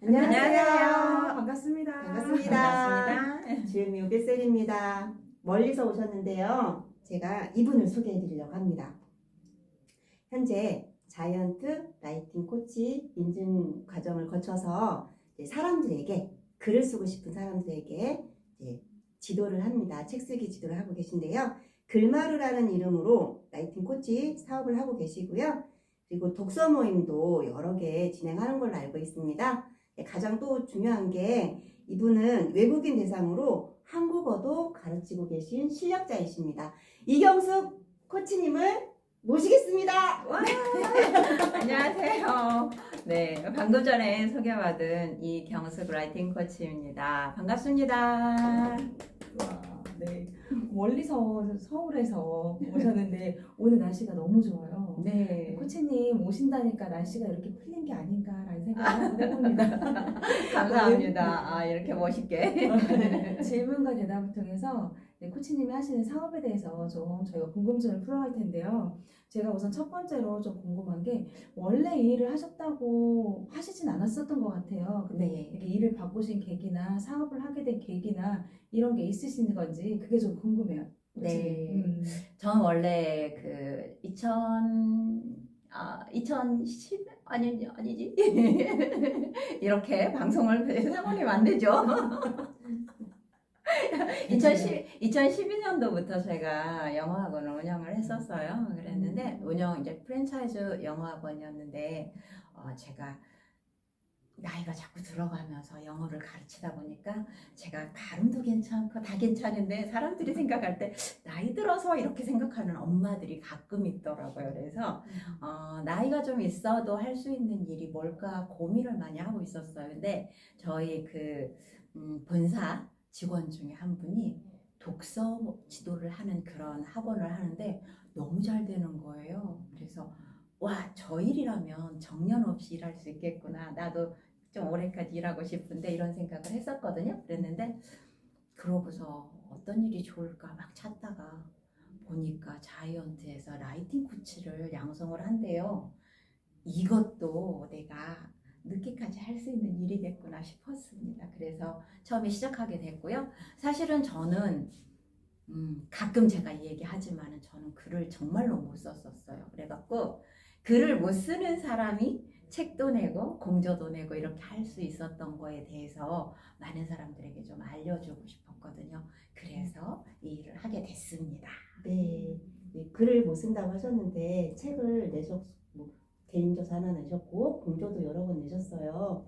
안녕하세요. 반갑습니다. 반갑습니다. 반갑습니다. 주현미 오베셀입니다. 멀리서 오셨는데요. 제가 이분을 소개해 드리려고 합니다. 현재 자이언트 라이팅 코치 인증 과정을 거쳐서 사람들에게 글을 쓰고 싶은 사람들에게 지도를 합니다. 책 쓰기 지도를 하고 계신데요. 글마루라는 이름으로 라이팅 코치 사업을 하고 계시고요. 그리고 독서 모임도 여러 개 진행하는 걸로 알고 있습니다. 네, 가장 또 중요한 게 이분은 외국인 대상으로 한국어도 가르치고 계신 실력자이십니다. 이경숙 코치님을 모시겠습니다. 와, 안녕하세요. 네, 방금 전에 소개받은 이경숙 라이팅 코치입니다. 반갑습니다. 와, 네. 멀리서 서울에서 오셨는데 오늘 날씨가 너무 좋아요. 네, 코치님 오신다니까 날씨가 이렇게 풀린 게 아닌가라는 생각을 해봅니다. 감사합니다. 아, 이렇게 멋있게. 질문과 대답을 통해서 네, 코치님이 하시는 사업에 대해서 좀 저희가 궁금증을 풀어갈 텐데요. 제가 우선 첫 번째로 좀 궁금한 게 원래 이 일을 하셨다고 하시진 않았었던 것 같아요. 근데 네, 이렇게 일을 바꾸신 계기나 사업을 하게 된 계기나 이런 게 있으신 건지 그게 좀 궁금해요. 네. 음. 전 원래 그 2000, 아, 2010, 아니, 아니지. 이렇게 방송을 사모님 안 되죠. 2010, 2012년도부터 제가 영어학원을 운영을 했었어요. 그랬는데, 운영, 이제 프랜차이즈 영어학원이었는데, 어, 제가 나이가 자꾸 들어가면서 영어를 가르치다 보니까 제가 발음도 괜찮고 다 괜찮은데 사람들이 생각할 때 나이 들어서 이렇게 생각하는 엄마들이 가끔 있더라고요. 그래서 어, 나이가 좀 있어도 할 수 있는 일이 뭘까 고민을 많이 하고 있었어요. 근데 저희 그 음, 본사 직원 중에 한 분이 독서 지도를 하는 그런 학원을 하는데 너무 잘 되는 거예요. 그래서 와, 저 일이라면 정년 없이 일할 수 있겠구나. 나도 좀 오래까지 일하고 싶은데 이런 생각을 했었거든요. 그랬는데 그러고서 어떤 일이 좋을까 막 찾다가 보니까 자이언트에서 라이팅 코치를 양성을 한대요. 이것도 내가 늦게까지 할 수 있는 일이겠구나 싶었습니다. 그래서 처음에 시작하게 됐고요. 사실은 저는 음, 가끔 제가 이 얘기하지만은 저는 글을 정말로 못 썼었어요. 그래갖고 글을 못 쓰는 사람이 책도 내고 공저도 내고 이렇게 할 수 있었던 거에 대해서 많은 사람들에게 좀 알려주고 싶었거든요. 그래서 이 일을 하게 됐습니다. 네, 네, 글을 못 쓴다고 하셨는데 책을 내셨, 뭐, 개인저서 하나 내셨고 공저도 여러 번 내셨어요.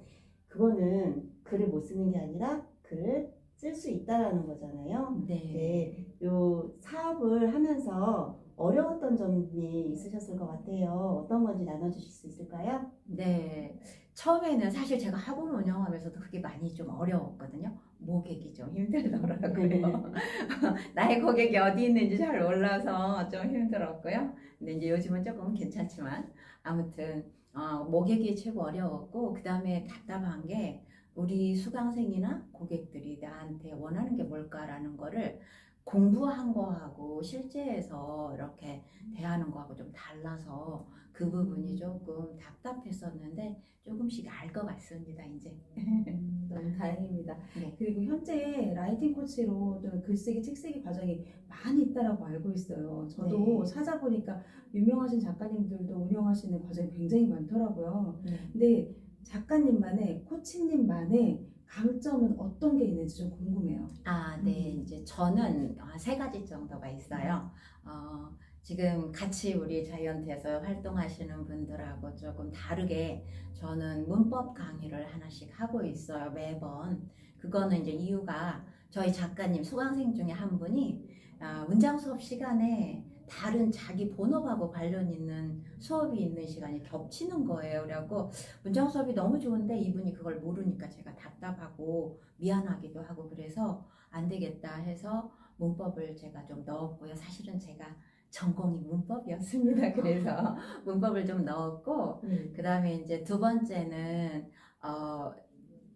그거는 글을 못 쓰는 게 아니라 글을 쓸 수 있다라는 거잖아요. 네, 요 사업을 하면서 어려웠던 점이 있으셨을 것 같아요. 어떤 건지 나눠주실 수 있을까요? 네. 처음에는 사실 제가 학원 운영하면서도 그게 많이 좀 어려웠거든요. 모객이 좀 힘들더라고요. 나의 고객이 어디 있는지 잘 몰라서 좀 힘들었고요. 근데 이제 요즘은 조금 괜찮지만 아무튼 어, 모객이 최고 어려웠고 그 다음에 답답한 게 우리 수강생이나 고객들이 나한테 원하는 게 뭘까라는 거를 공부한 거하고 실제에서 이렇게 대하는 거하고 좀 달라서 그 부분이 조금 답답했었는데 조금씩 알 것 같습니다 이제. 음, 너무 다행입니다. 네. 그리고 현재 라이팅 코치로 또 글쓰기, 책쓰기 과정이 많이 있다라고 알고 있어요. 저도 네. 찾아보니까 유명하신 작가님들도 운영하시는 과정이 굉장히 많더라고요. 네. 근데 작가님만의, 코치님만의 강점은 어떤 게 있는지 좀 궁금해요. 아, 네. 저는 아, 세 가지 정도가 있어요. 어, 지금 같이 우리 자이언트에서 활동하시는 분들하고 조금 다르게 저는 문법 강의를 하나씩 하고 있어요. 매번. 그거는 이제 이유가 저희 작가님 수강생 중에 한 분이 아, 문장 수업 시간에 다른 자기 본업하고 관련 있는 수업이 있는 시간이 겹치는 거예요. 그래갖고 문장 수업이 너무 좋은데 이분이 그걸 모르니까 제가 답답하고 미안하기도 하고 그래서 안 되겠다 해서 문법을 제가 좀 넣었고요. 사실은 제가 전공이 문법이었습니다. 그래서 문법을 좀 넣었고 그 다음에 이제 두 번째는 어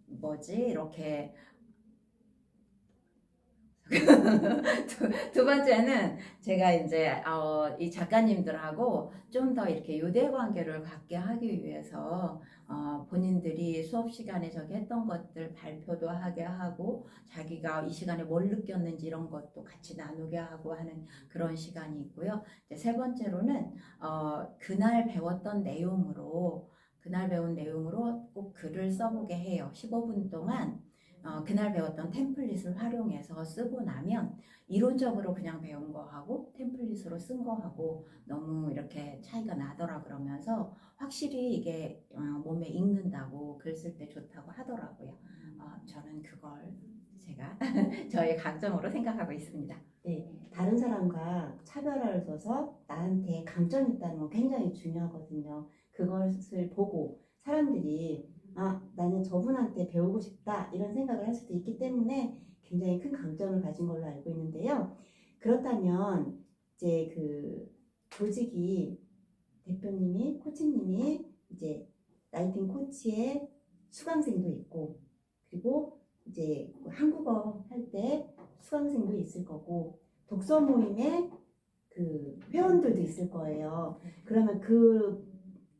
뭐지 이렇게 두, 두 번째는 제가 이제 어, 이 작가님들하고 좀 더 이렇게 유대 관계를 갖게 하기 위해서 어, 본인들이 수업 시간에 저기 했던 것들 발표도 하게 하고 자기가 이 시간에 뭘 느꼈는지 이런 것도 같이 나누게 하고 하는 그런 시간이 있고요. 세 번째로는 어, 그날 배웠던 내용으로 그날 배운 내용으로 꼭 글을 써보게 해요. 15분 동안 어, 그날 배웠던 템플릿을 활용해서 쓰고 나면 이론적으로 그냥 배운 거하고 템플릿으로 쓴 거하고 너무 이렇게 차이가 나더라 그러면서 확실히 이게 어, 몸에 익는다고 글 쓸 때 좋다고 하더라고요. 어, 저는 그걸 제가 저의 강점으로 생각하고 있습니다. 네, 다른 사람과 차별화를 둬서 나한테 강점이 있다는 건 굉장히 중요하거든요. 그것을 보고 사람들이 아, 나는 저분한테 배우고 싶다 이런 생각을 할 수도 있기 때문에 굉장히 큰 강점을 가진 걸로 알고 있는데요. 그렇다면 이제 그 조직이 대표님이 코치님이 이제 라이팅 코치의 수강생도 있고 그리고 이제 그 한국어 할 때 수강생도 있을 거고 독서 모임에 그 회원들도 있을 거예요. 그러면 그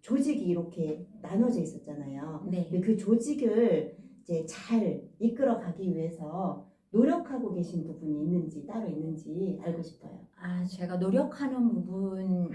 조직이 이렇게 나눠져 있었잖아요. 네. 근데 그 조직을 이제 잘 이끌어 가기 위해서 노력하고 계신 부분이 있는지 따로 있는지 알고 싶어요. 아, 제가 노력하는 부분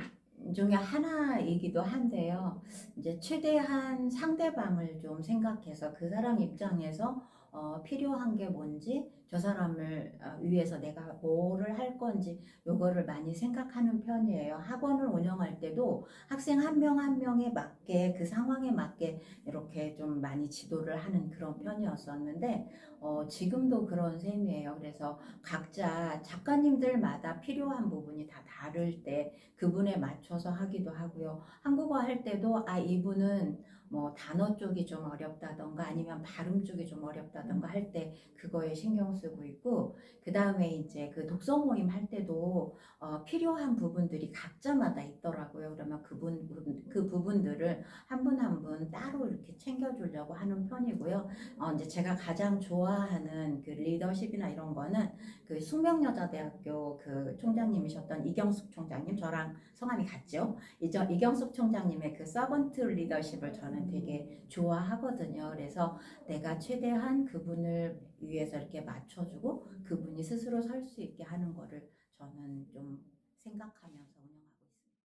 중에 하나이기도 한데요. 이제 최대한 상대방을 좀 생각해서 그 사람 입장에서 어, 필요한 게 뭔지 저 사람을 어, 위해서 내가 뭐를 할 건지 요거를 많이 생각하는 편이에요. 학원을 운영할 때도 학생 한명한 명에 맞게 그 상황에 맞게 이렇게 좀 많이 지도를 하는 그런 편이었었는데 어, 지금도 그런 셈이에요. 그래서 각자 작가님들마다 필요한 부분이 다 다를 때 그분에 맞춰서 하기도 하고요. 한국어 할 때도 아 이분은 뭐 단어 쪽이 좀 어렵다던가 아니면 발음 쪽이 좀 어렵다던가 할 때 그거에 신경 쓰고 있고 그 다음에 이제 그 독서 모임 할 때도 어, 필요한 부분들이 각자마다 있더라고요. 그러면 그분 그 부분들을 한 분 한 분 따로 이렇게 챙겨주려고 하는 편이고요. 어, 이제 제가 가장 좋아하는 그 리더십이나 이런 거는 그 숙명여자대학교 그 총장님이셨던 이경숙 총장님 저랑 성함이 같죠. 이저 이경숙 총장님의 그 서번트 리더십을 저는 되게 좋아하거든요. 그래서 내가 최대한 그분을 위해서 이렇게 맞춰주고 그분이 스스로 설 수 있게 하는 거를 저는 좀 생각하면서